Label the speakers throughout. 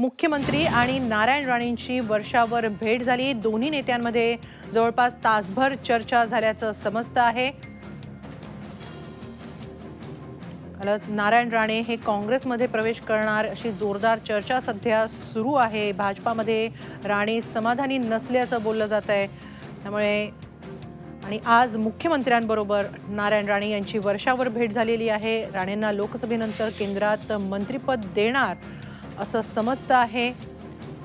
Speaker 1: मुख्यमंत्री आणि नारायण राणेंची वर्षावर भेट झाली. दोन्ही नेत्यांमध्ये जवळपास तासभर चर्चा झाल्याचं समजतं आहे. कालच नारायण राणे हे काँग्रेसमध्ये प्रवेश करणार अशी जोरदार चर्चा सध्या सुरू आहे. भाजपामध्ये राणे समाधानी नसल्याचं बोललं जात आहे त्यामुळे आणि आज मुख्यमंत्र्यांबरोबर नारायण राणे यांची वर्षावर भेट झालेली आहे. राणेंना लोकसभेनंतर केंद्रात मंत्रिपद देणार असं समजतं आहे.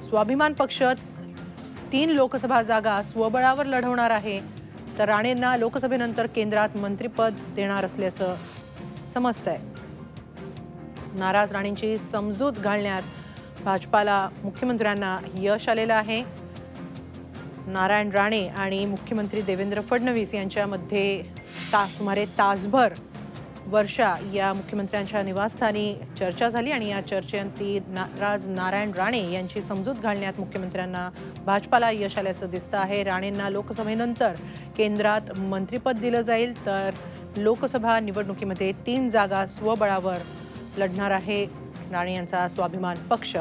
Speaker 1: स्वाभिमान पक्ष तीन लोकसभा जागा स्वबळावर लढवणार आहे. तर राणेंना लोकसभेनंतर केंद्रात मंत्रिपद देणार असल्याचं समजतंय. नाराज राणेंची समजूत घालण्यात भाजपाला मुख्यमंत्र्यांना यश आलेलं आहे. नारायण राणे आणि मुख्यमंत्री देवेंद्र फडणवीस यांच्यामध्ये ता सुमारे तासभर वर्षा या मुख्यमंत्र्यांच्या निवासस्थानी चर्चा झाली आणि या चर्चेअंती नाराज नारायण राणे यांची समजूत घालण्यात मुख्यमंत्र्यांना भाजपाला यश आल्याचं दिसतं आहे. राणेंना लोकसभेनंतर केंद्रात मंत्रिपद दिलं जाईल तर लोकसभा निवडणुकीमध्ये तीन जागा स्वबळावर लढणार आहे. राणे यांचा स्वाभिमान पक्ष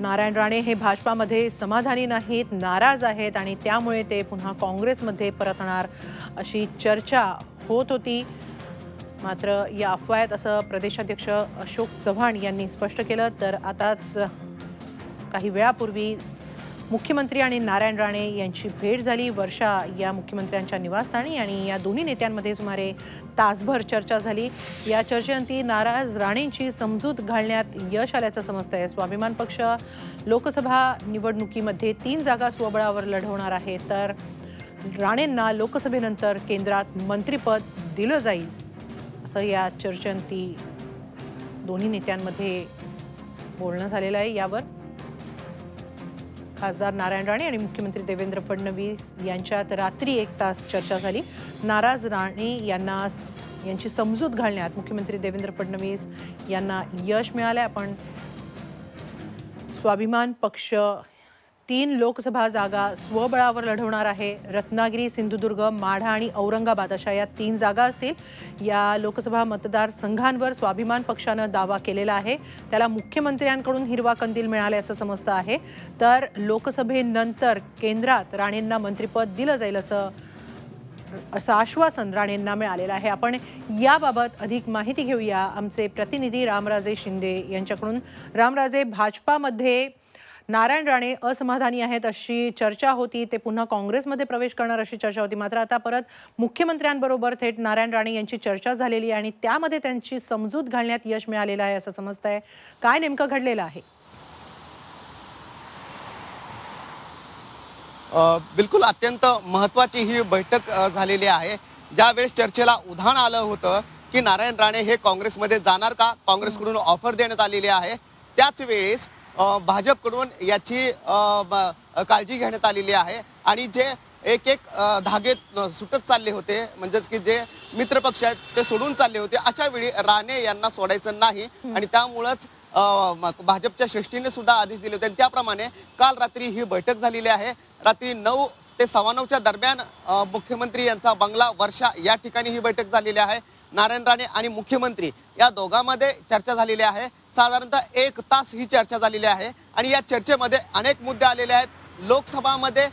Speaker 1: नारायण राणे हे भाजपामध्ये समाधानी नाहीत नाराज आहेत आणि त्यामुळे ते पुन्हा काँग्रेसमध्ये परतणार अशी चर्चा होत होती. मात्र या अफवायात असं प्रदेशाध्यक्ष अशोक चव्हाण यांनी स्पष्ट केलं तर आताच काही वेळापूर्वी मुख्यमंत्री आणि नारायण राणे यांची भेट झाली. वर्षा या मुख्यमंत्र्यांच्या निवासस्थानी आणि या दोन्ही नेत्यांमध्ये सुमारे तासभर चर्चा झाली. या चर्चेअंती नाराज राणेंची समजूत घालण्यात यश आल्याचं समजतं आहे स्वाभिमान पक्ष लोकसभा निवडणुकीमध्ये तीन जागा स्वबळावर लढवणार आहे. तर राणेंना लोकसभेनंतर केंद्रात मंत्रिपद दिलं जाईल. असं या चर्चेअंती दोन्ही नेत्यांमध्ये बोलणं झालेलं आहे. यावर खासदार नारायण राणे आणि मुख्यमंत्री देवेंद्र फडणवीस यांच्यात रात्री एक तास चर्चा झाली. नाराज राणे यांना यांची समजूत घालण्यात मुख्यमंत्री देवेंद्र फडणवीस यांना यश मिळालंय. आपण स्वाभिमान पक्ष तीन लोकसभा जागा स्वबळावर लढवणार आहे. रत्नागिरी सिंधुदुर्ग माढा आणि औरंगाबाद अशा या तीन जागा असतील. या लोकसभा मतदारसंघांवर स्वाभिमान पक्षानं दावा केलेला आहे. त्याला मुख्यमंत्र्यांकडून हिरवा कंदील मिळाल्याचं समजतं आहे. तर लोकसभेनंतर केंद्रात राणेंना मंत्रिपद दिलं जाईल असं असं आश्वासन राणेंना मिळालेलं आहे. आपण याबाबत अधिक माहिती घेऊया. आमचे प्रतिनिधी रामराजे शिंदे यांच्याकडून. रामराजे भाजपामध्ये नारायण राणे असमाधानी आहेत अशी चर्चा होती. ते पुन्हा काँग्रेसमध्ये प्रवेश करणार अशी चर्चा होती. मात्र आता परत मुख्यमंत्र्यांबरोबर थेट नारायण राणे यांची चर्चा झालेली आहे आणि त्यामध्ये त्यांची समजूत घालण्यात यश मिळालेलं आहे असं समजत आहे काय नेमकं घडलेलं आहे?
Speaker 2: बिलकुल अत्यंत महत्वाची ही बैठक झालेली आहे. ज्यावेळेस चर्चेला उधाण आलं होतं की नारायण राणे हे काँग्रेसमध्ये जाणार का? काँग्रेसकडून ऑफर देण्यात आलेली आहे. त्याच वेळेस भाजपकडून याची काळजी घेण्यात आलेली आहे. आणि जे एक एक धागे सुटत चालले होते म्हणजेच की जे मित्र पक्ष आहेत ते सोडून चालले होते अशा वेळी राणे यांना सोडायचं नाही. आणि त्यामुळंच भाजपच्या श्रेष्ठीने सुद्धा आदेश दिले होते. त्याप्रमाणे काल रात्री ही बैठक झालेली आहे. रात्री नऊ ते सव्वा नऊच्या दरम्यान मुख्यमंत्री यांचा बंगला वर्षा या ठिकाणी ही बैठक झालेली आहे. नारायण राणे आणि मुख्यमंत्री या दोघांमध्ये चर्चा झालेली आहे. साधारणतः एक तास ही चर्चा झालेली आहे. आणि या चर्चेमध्ये अनेक मुद्दे आलेले आहेत. लोकसभामध्ये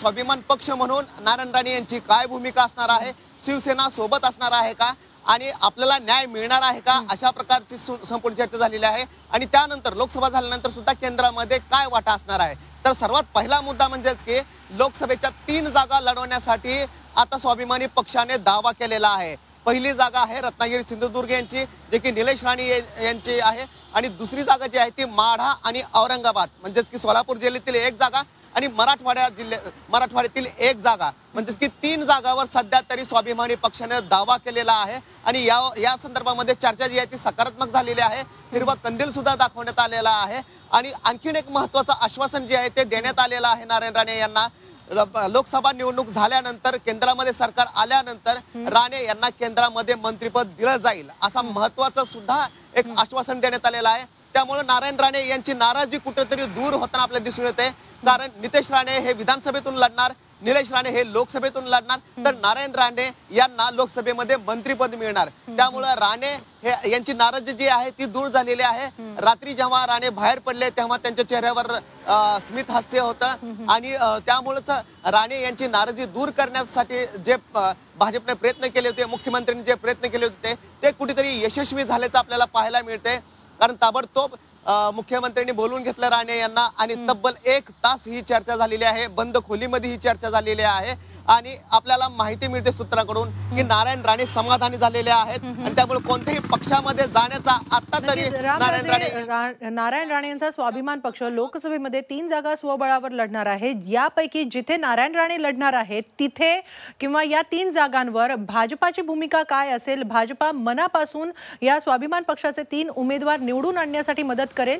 Speaker 2: स्वाभिमान पक्ष म्हणून नारायण राणे यांची काय भूमिका असणार आहे? शिवसेना सोबत असणार आहे का? आणि आपल्याला न्याय मिळणार आहे का? अशा प्रकारची संपूर्ण चर्चा झालेली आहे. आणि त्यानंतर लोकसभा झाल्यानंतर सुद्धा केंद्रामध्ये काय वाटा असणार आहे? तर सर्वात पहिला मुद्दा म्हणजेच की लोकसभेच्या तीन जागा लढवण्यासाठी आता स्वाभिमानी पक्षाने दावा केलेला आहे. पहिली जागा आहे रत्नागिरी सिंधुदुर्ग यांची जे की निलेश राणे यांची आहे. आणि दुसरी जागा जी आहे ती माढा आणि औरंगाबाद म्हणजेच की सोलापूर जिल्ह्यातील एक जागा आणि मराठवाड्या जिल्ह्या मराठवाड्यातील एक जागा. म्हणजेच की तीन जागावर सध्या तरी स्वाभिमानी पक्षाने दावा केलेला आहे. आणि या या संदर्भामध्ये चर्चा जी आहे ती सकारात्मक झालेली आहे. हिरवा कंदील सुद्धा दाखवण्यात आलेला आहे. आणि आणखीन एक महत्वाचं आश्वासन जे आहे ते देण्यात आलेलं आहे नारायण राणे यांना. लोकसभा निवडणूक झाल्यानंतर केंद्रामध्ये सरकार आल्यानंतर राणे यांना केंद्रामध्ये मंत्रीपद दिलं जाईल असा महत्वाचं सुद्धा एक आश्वासन देण्यात आलेलं आहे. त्यामुळे नारायण राणे यांची नाराजी कुठेतरी दूर होताना आपल्याला दिसून येते. कारण नितेश राणे हे विधानसभेतून लढणार निलेश राणे हे लोकसभेतून लढणार. तर नारायण राणे यांना लोकसभेमध्ये मंत्रीपद मिळणार. त्यामुळं राणे हे यांची नाराजी जी आहे ती दूर झालेली आहे. रात्री जेव्हा राणे बाहेर पडले तेव्हा त्यांच्या चेहऱ्यावर स्मित हास्य होतं. आणि त्यामुळेच राणे यांची नाराजी दूर करण्यासाठी जे भाजपने प्रयत्न केले होते मुख्यमंत्र्यांनी जे प्रयत्न केले होते ते कुठेतरी यशस्वी झाल्याचं आपल्याला पाहायला मिळते कारण ताबडतोब मुख्यमंत्र्यांनी बोलून घेतलं राणे यांना. आणि तब्बल एक तास ही चर्चा झालेली आहे. बंद खोलीमध्ये ही चर्चा झालेली आहे. आणि आपल्याला माहिती मिळते सूत्राकडून की नारायण राणे समाधानी झालेले आहेत. आणि त्यामुळे कोणत्याही पक्षामध्ये जाण्याचा आता तरी. नारायण राणे
Speaker 1: नारायण राणे यांचा स्वाभिमान पक्ष लोकसभेमध्ये तीन जागा स्वबळावर लढणार आहे. यापैकी जिथे नारायण राणे लढणार आहेत तिथे किंवा या तीन जागांवर भाजपाची भूमिका काय असेल भाजपा मनापासून या स्वाभिमान पक्षाचे तीन उमेदवार निवडून आणण्यासाठी मदत करेल?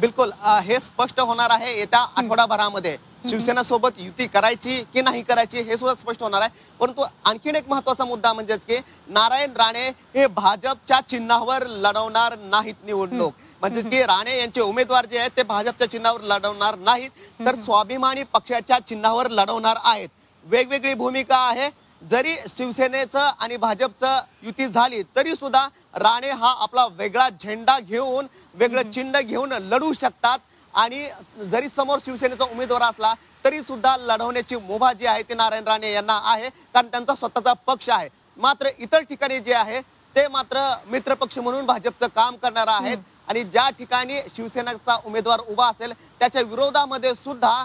Speaker 2: बिलकुल हे स्पष्ट होणार आहे येत्या आठवडाभरामध्ये. शिवसेना सोबत युती करायची की नाही करायची हे सुद्धा स्पष्ट होणार आहे. परंतु आणखीन एक महत्त्वाचा मुद्दा म्हणजेच की नारायण राणे हे भाजपच्या चिन्हावर लढवणार नाहीत निवडणूक. म्हणजेच की राणे यांचे उमेदवार जे आहेत ते भाजपच्या चिन्हावर लढवणार नाहीत. तर स्वाभिमानी पक्षाच्या चिन्हावर लढवणार आहेत. वेगवेगळी भूमिका आहे. जरी शिवसेनेचं आणि भाजपचं युती झाली तरी सुद्धा राणे हा आपला वेगळा झेंडा घेऊन वेगळं चिन्ह घेऊन लढू शकतात. आणि जरी समोर शिवसेनेचा उमेदवार असला तरी सुद्धा लढवण्याची मुभा जी आहे ती नारायण राणे यांना आहे कारण त्यांचा स्वतःचा पक्ष आहे. मात्र इतर ठिकाणी जे आहे ते मात्र मित्र पक्ष म्हणून भाजपचं काम करणार आहेत. आणि ज्या ठिकाणी शिवसेनेचा उमेदवार उभा असेल त्याच्या विरोधामध्ये सुद्धा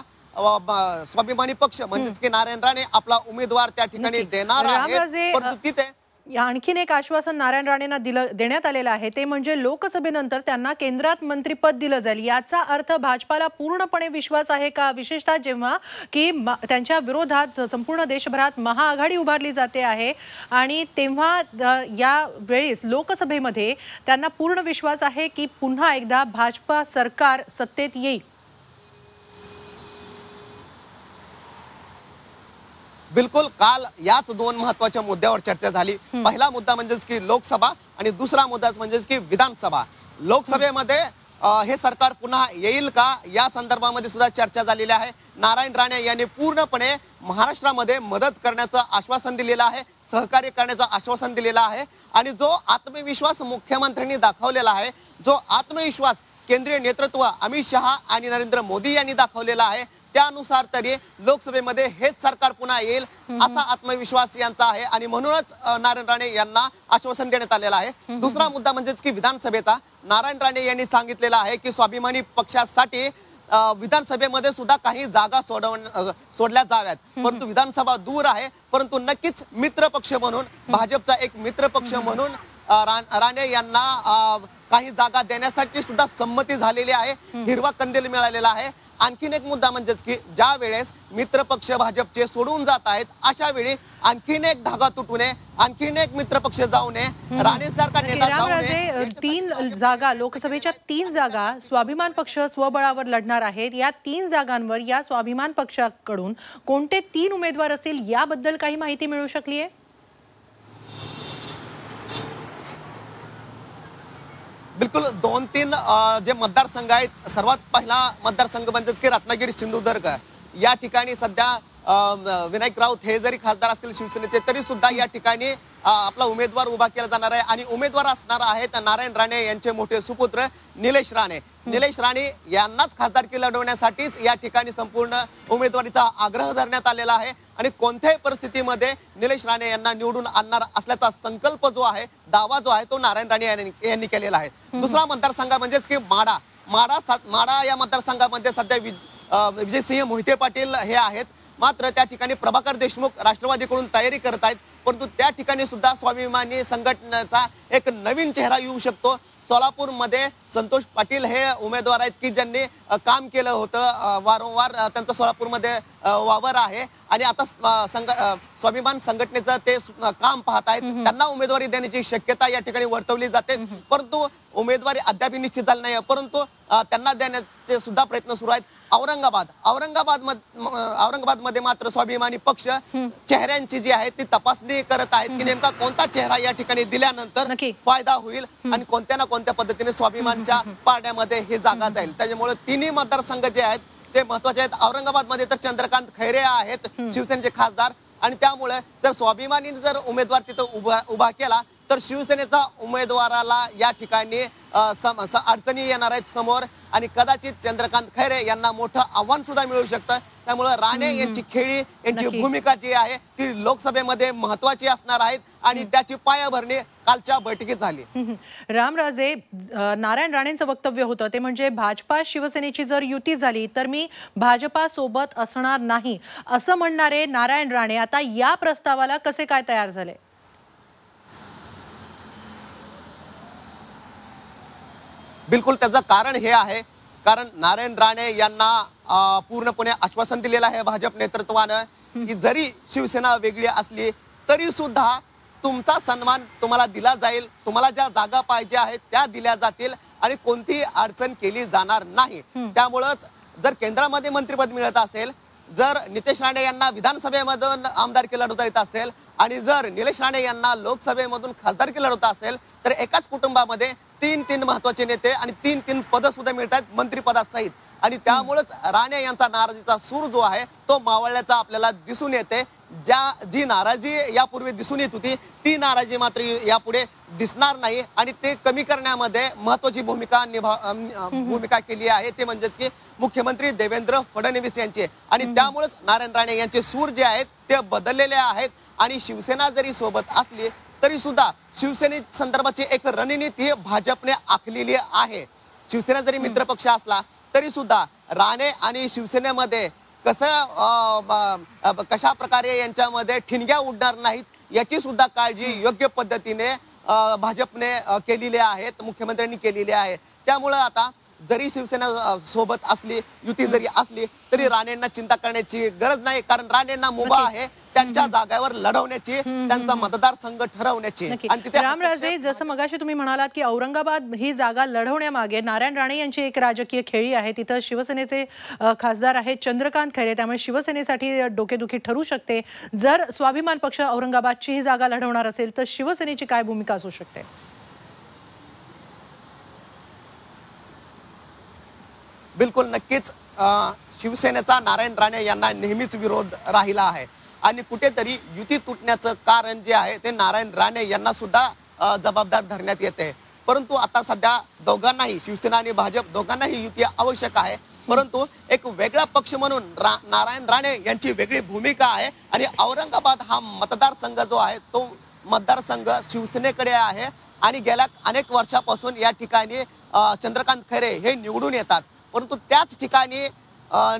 Speaker 2: स्वाभिमानी पक्ष म्हणजेच की नारायण राणे आपला उमेदवार त्या ठिकाणी. देणार आहे परंतु तिथे
Speaker 1: आणखीन एक आश्वासन नारायण राणेंना दिलं देण्यात आलेलं आहे. ते म्हणजे लोकसभेनंतर त्यांना केंद्रात मंत्रीपद दिलं जाईल. याचा अर्थ भाजपाला पूर्णपणे विश्वास आहे का? विशेषतः जेव्हा की म- त्यांच्या विरोधात संपूर्ण देशभरात महाआघाडी उभारली जाते आहे आणि तेव्हा या वेळेस लोकसभेमध्ये त्यांना पूर्ण विश्वास आहे की पुन्हा एकदा भाजपा सरकार सत्तेत येईल.
Speaker 2: बिलकुल काल याच दोन महत्त्वाच्या मुद्द्यावर चर्चा झाली. पहिला मुद्दा म्हणजेच की लोकसभा आणि दुसरा मुद्दा म्हणजेच की विधानसभा. लोकसभेमध्ये हे सरकार पुन्हा येईल का? या संदर्भामध्ये सुद्धा चर्चा झालेली आहे. नारायण राणे यांनी पूर्णपणे महाराष्ट्रामध्ये मदत करण्याचं आश्वासन दिलेलं आहे सहकार्य करण्याचं आश्वासन दिलेलं आहे आणि जो आत्मविश्वास मुख्यमंत्र्यांनी दाखवलेला आहे जो आत्मविश्वास केंद्रीय नेतृत्व अमित शहा आणि नरेंद्र मोदी यांनी दाखवलेला आहे त्यानुसार तरी लोकसभेमध्ये हेच सरकार पुन्हा येईल असा आत्मविश्वास यांचा आहे. आणि म्हणूनच नारायण राणे यांना आश्वासन देण्यात आलेलं आहे. दुसरा मुद्दा म्हणजेच की विधानसभेचा. नारायण राणे यांनी सांगितलेला आहे की स्वाभिमानी पक्षासाठी विधानसभेमध्ये सुद्धा काही जागा सोडव सोडल्या जाव्यात. परंतु विधानसभा दूर आहे. परंतु नक्कीच मित्र पक्ष म्हणून भाजपचा एक मित्र पक्ष म्हणून राणे यांना अ, काही जागा देण्यासाठी सुद्धा संमती झालेली आहे. हिरवा कंदील मिळालेला आहे. आणखीन एक मुद्दा म्हणजेच की ज्या वेळेस मित्र पक्ष भाजपचे सोडून जात आहेत अशा वेळी आणखीन एक धागा तुटू नये आणखीन एक मित्र पक्ष जाऊ नये. राणेसारखा. नेता जाऊ
Speaker 1: रामराजे
Speaker 2: नये.
Speaker 1: तीन जागा लोकसभेच्या तीन जागा स्वाभिमान पक्ष स्वबळावर लढणार आहेत. या तीन जागांवर या स्वाभिमान पक्षाकडून कोणते तीन उमेदवार असतील याबद्दल काही माहिती मिळू शकली आहे
Speaker 2: बिलकुल दोन तीन जे मतदारसंघ आहेत सर्वात पहिला मतदारसंघ म्हणजेच की रत्नागिरी सिंधुदुर्ग. या ठिकाणी सध्या विनायक राऊत हे जरी खासदार असतील शिवसेनेचे तरी सुद्धा या ठिकाणी आपला उमेदवार उभा केला जाणार आहे. आणि उमेदवार असणार आहेत नारायण राणे यांचे मोठे सुपुत्र निलेश राणे. निलेश राणे यांनाच खासदारकी लढवण्यासाठीच या ठिकाणी संपूर्ण उमेदवारीचा आग्रह धरण्यात आलेला आहे. आणि कोणत्याही परिस्थितीमध्ये निलेश राणे यांना निवडून आणणार असल्याचा संकल्प जो आहे दावा जो आहे तो नारायण राणे यांनी केलेला आहे. दुसरा मतदारसंघ म्हणजेच की माडा. माडा माडा या मतदारसंघामध्ये सध्या विजयसिंह मोहिते पाटील हे आहेत. मात्र त्या ठिकाणी प्रभाकर देशमुख राष्ट्रवादीकडून तयारी करत आहेत. परंतु त्या ठिकाणी सुद्धा स्वाभिमानी संघटनेचा एक नवीन चेहरा येऊ शकतो. सोलापूरमध्ये संतोष पाटील हे उमेदवार आहेत की ज्यांनी काम केलं होतं वारंवार त्यांचं सोलापूरमध्ये वावर आहे. आणि आता संघ स्वाभिमान संघटनेचं ते काम पाहत आहेत. त्यांना उमेदवारी देण्याची शक्यता या ठिकाणी वर्तवली जाते. परंतु उमेदवारी अद्याप निश्चित झाली नाही परंतु त्यांना देण्याचे सुद्धा प्रयत्न सुरू आहेत. औरंगाबाद. औरंगाबाद औरंगाबादमध्ये मात्र स्वाभिमानी पक्ष चेहऱ्यांची जी आहे ती तपासणी करत आहेत की नेमका कोणता चेहरा या ठिकाणी दिल्यानंतर. फायदा होईल आणि कोणत्या ना कोणत्या पद्धतीने स्वाभिमानच्या पारड्यामध्ये हे जागा जाईल. त्याच्यामुळे तिन्ही मतदारसंघ जे आहेत ते महत्त्वाचे आहेत. औरंगाबादमध्ये तर चंद्रकांत खैरे आहेत शिवसेनेचे खासदार. आणि त्यामुळे जर स्वाभिमानीने जर उमेदवार तिथं उभा उभा केला तर शिवसेनेचा उमेदवाराला या ठिकाणी अडचणी येणार आहेत समोर. आणि कदाचित चंद्रकांत खैरे यांना मोठं आव्हान सुद्धा मिळू शकतं. त्यामुळे राणे यांची खेळी यांची. भूमिका जी आहे ती लोकसभेमध्ये महत्वाची असणार आहेत आणि त्याची पायाभरणी कालच्या बैठकीत झाली.
Speaker 1: रामराजे नारायण राणेंचं वक्तव्य होतं. ते म्हणजे भाजपा शिवसेनेची जर युती झाली तर मी भाजपा सोबत असणार नाही. असं म्हणणारे नारायण राणे आता या प्रस्तावाला कसे काय तयार झाले?
Speaker 2: बिलकुल त्याचं कारण हे आहे. कारण नारायण राणे यांना पूर्णपणे आश्वासन दिलेलं आहे भाजप नेतृत्वानं की जरी शिवसेना वेगळी असली तरी सुद्धा तुमचा सन्मान तुम्हाला दिला जाईल. तुम्हाला ज्या जागा पाहिजे आहेत त्या दिल्या जातील आणि कोणतीही अडचण केली जाणार नाही. त्यामुळंच जर केंद्रामध्ये मंत्रिपद मिळत असेल जर नितेश राणे यांना विधानसभेमधून आमदारकी लढवता येत असेल आणि जर निलेश राणे यांना लोकसभेमधून खासदारकी लढवता असेल तर एकाच कुटुंबामध्ये महत्त्वाचे नेते आणि तीन तीन पदं सुद्धा मिळत आहेत मंत्रिपदासहित. आणि त्यामुळेच राणे यांचा नाराजीचा सूर जो आहे तो मावळल्याचा आपल्याला दिसून येते. ज्या जी नाराजी यापूर्वी दिसून येत होती ती नाराजी मात्र यापुढे दिसणार नाही. आणि ते कमी करण्यामध्ये महत्वाची भूमिका निभा भूमिका केली आहे. ते म्हणजेच की मुख्यमंत्री देवेंद्र फडणवीस यांचे. आणि त्यामुळेच नारायण राणे यांचे सूर जे आहेत ते बदललेले आहेत. आणि शिवसेना जरी सोबत असली तरी सुद्धा शिवसेने संदर्भाची एक रणनीती भाजपने आखलेली आहे. शिवसेना जरी मित्रपक्ष असला तरी सुद्धा राणे आणि शिवसेनेमध्ये कसं कशा प्रकारे यांच्यामध्ये ठिणग्या उडणार नाहीत याची सुद्धा काळजी योग्य पद्धतीने भाजपने केलेली आहेत मुख्यमंत्र्यांनी केलेली आहे. त्यामुळं आता जरी शिवसेना सोबत असली युती जरी असली तरी राणेंना चिंता करण्याची गरज नाही. कारण राणेंना मुभा. आहे त्यांच्या जागेवर लढवण्याची त्यांचा मतदारसंघ ठरवण्याची. आणि तिथे
Speaker 1: रामराजे जसं मगाशी तुम्ही म्हणालात की औरंगाबाद ही जागा लढवण्यामागे नारायण राणे यांची एक राजकीय खेळी आहे. तिथं शिवसेनेचे खासदार आहेत चंद्रकांत खैरे. त्यामुळे शिवसेनेसाठी डोकेदुखी ठरू शकते. जर स्वाभिमान पक्ष औरंगाबादची ही जागा लढवणार असेल तर शिवसेनेची काय भूमिका असू शकते?
Speaker 2: बिलकुल नक्कीच शिवसेनेचा नारायण राणे यांना नेहमीच विरोध राहिला आहे. आणि कुठेतरी युती तुटण्याचं कारण जे आहे ते नारायण राणे यांना सुद्धा जबाबदार धरण्यात येते. परंतु आता सध्या दोघांनाही शिवसेना आणि भाजप दोघांनाही युती आवश्यक आहे. परंतु एक वेगळा पक्ष म्हणून रा, नारायण राणे यांची वेगळी भूमिका आहे. आणि औरंगाबाद हा मतदारसंघ जो आहे तो मतदारसंघ शिवसेनेकडे आहे. आणि गेल्या अनेक वर्षापासून या ठिकाणी चंद्रकांत खैरे हे निवडून येतात. परंतु त्याच ठिकाणी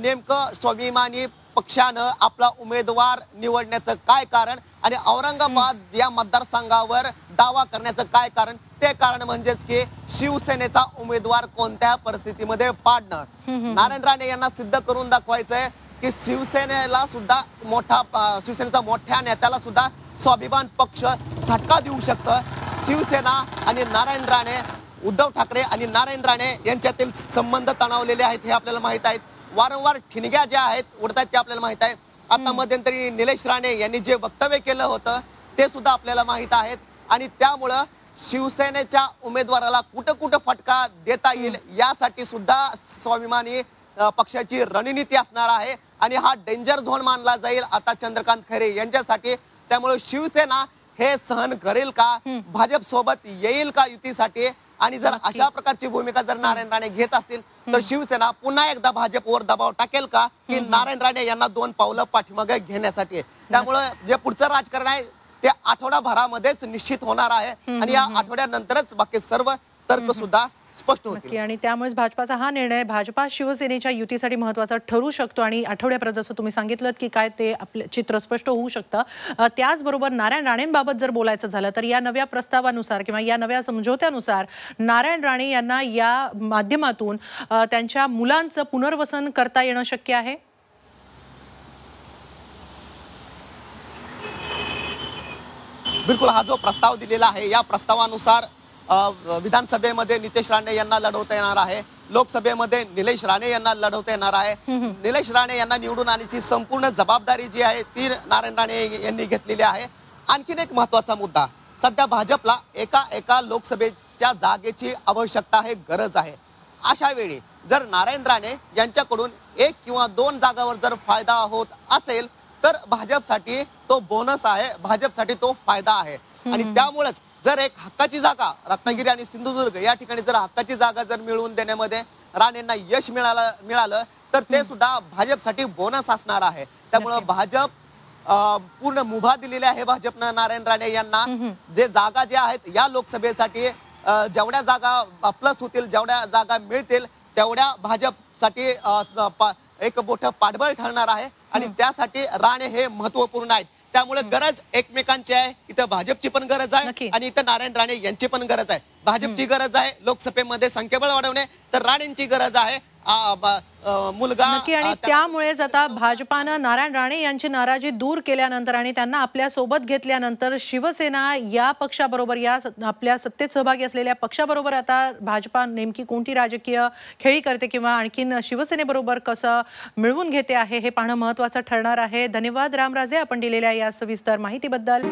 Speaker 2: नेमकं स्वाभिमानी पक्षानं आपला उमेदवार निवडण्याचं काय कारण आणि औरंगाबाद या मतदारसंघावर दावा करण्याचं काय कारण? ते कारण म्हणजेच की शिवसेनेचा उमेदवार कोणत्या परिस्थितीमध्ये पाडणं नारायण राणे यांना सिद्ध करून दाखवायचंय की शिवसेनेला सुद्धा मोठा शिवसेनेचा मोठ्या नेत्याला सुद्धा स्वाभिमान पक्ष झटका देऊ शकतं. शिवसेना आणि नारायण राणे उद्धव ठाकरे आणि नारायण राणे यांच्यातील संबंध तणावलेले आहेत हे आपल्याला माहीत आहेत. वारंवार ठिणग्या ज्या आहेत उडतात ते आपल्याला माहीत आहे. आता मध्यंतरी निलेश राणे यांनी जे वक्तव्य केलं होतं ते सुद्धा आपल्याला माहीत आहेत. आणि त्यामुळं शिवसेनेच्या उमेदवाराला कुठं कुठं फटका देता येईल यासाठी सुद्धा स्वाभिमानी पक्षाची रणनीती असणार आहे. आणि हा डेंजर झोन मानला जाईल आता चंद्रकांत खैरे यांच्यासाठी. त्यामुळे शिवसेना हे सहन करेल का? भाजप सोबत येईल का युतीसाठी? आणि जर अशा प्रकारची भूमिका जर नारायण राणे घेत असतील तर शिवसेना पुन्हा एकदा भाजपवर दबाव टाकेल का? की नारायण राणे यांना दोन पावलं पाठीमागे घेण्यासाठी त्यामुळे जे पुढचं राजकारण आहे ते आठवडाभरामध्येच निश्चित होणार आहे. आणि या आठवड्यानंतरच बाकी सर्व तर्क सुद्धा स्पष्ट होतील.
Speaker 1: नक्की. आणि त्यामुळेच भाजपाचा हा निर्णय भाजपा शिवसेनेच्या युतीसाठी महत्त्वाचा ठरू शकतो. आणि आठवड्यापर्यंत जसं तुम्ही सांगितलं की काय ते आपलं चित्र स्पष्ट होऊ शकतं. त्याचबरोबर नारायण राणेंबाबत जर बोलायचं झालं तर या नव्या प्रस्तावानुसार किंवा या नव्या समझोत्यानुसार नारायण राणे यांना या माध्यमातून त्यांच्या मुलांचं पुनर्वसन करता येणं शक्य आहे?
Speaker 2: बिलकुल हा जो प्रस्ताव दिलेला आहे या प्रस्तावानुसार विधानसभेमध्ये नितेश राणे यांना लढवता येणार आहे. लोकसभेमध्ये निलेश राणे यांना लढवता येणार आहे. निलेश राणे यांना निवडून आणण्याची संपूर्ण जबाबदारी जी आहे ती नारायण राणे यांनी घेतलेली आहे. आणखीन एक महत्त्वाचा मुद्दा. सध्या भाजपला एका एका लोकसभेच्या जागेची आवश्यकता आहे गरज आहे. अशा वेळी जर नारायण राणे यांच्याकडून एक किंवा दोन जागावर जर फायदा होत असेल तर भाजपसाठी तो बोनस आहे भाजपसाठी तो फायदा आहे. आणि त्यामुळेच जर एक हक्काची जागा रत्नागिरी आणि सिंधुदुर्ग या ठिकाणी जर हक्काची जागा जर मिळवून देण्यामध्ये राणेंना यश मिळालं मिळालं तर ते सुद्धा भाजपसाठी बोनस असणार आहे. त्यामुळं. भाजप पूर्ण मुभा दिलेली आहे भाजपनं नारायण राणे यांना. जे जागा ज्या आहेत या लोकसभेसाठी जेवढ्या जागा प्लस होतील जेवढ्या जागा मिळतील तेवढ्या भाजपसाठी एक मोठं पाठबळ ठरणार आहे. आणि त्यासाठी राणे हे महत्त्वपूर्ण आहेत. त्यामुळे गरज एकमेकांची आहे. इथं भाजपची पण गरज. आहे आणि इथं नारायण राणे यांची पण गरज आहे. भाजपची गरज आहे लोकसभेमध्ये संख्याबळ वाढवणे तर राणेंची गरज आहे. मुलगा
Speaker 1: नक्की आणि त्यामुळेच आता भाजपानं नारायण राणे यांची नाराजी दूर केल्यानंतर आणि त्यांना आपल्यासोबत घेतल्यानंतर शिवसेना या पक्षाबरोबर या आपल्या सत्तेत सहभागी असलेल्या पक्षाबरोबर आता भाजपा नेमकी कोणती राजकीय खेळी करते किंवा आणखीन शिवसेनेबरोबर कसं मिळवून घेते आहे हे पाहणं महत्वाचं ठरणार आहे. धन्यवाद रामराजे आपण दिलेल्या या सविस्तर माहितीबद्दल.